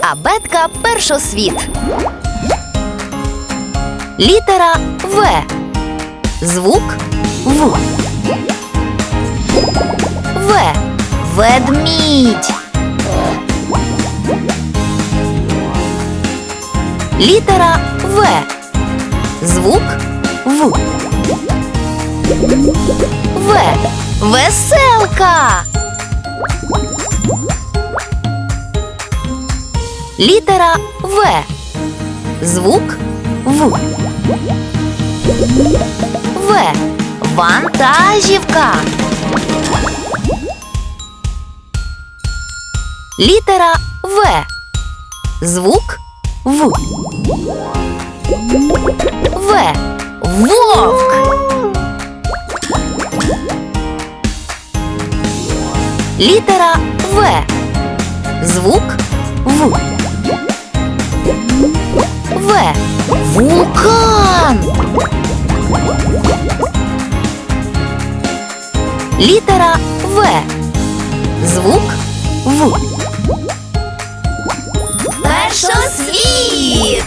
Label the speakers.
Speaker 1: Абетка першосвіт. Літера В. Звук В. В. Ведмідь. Літера В. Звук В. В. Веселка. Літера В. Звук В. В. Вантажівка. Літера В. Звук В. В. Вовк. Літера В. Звук В. В. Вулкан. Літера В. Звук В. Першосвіт.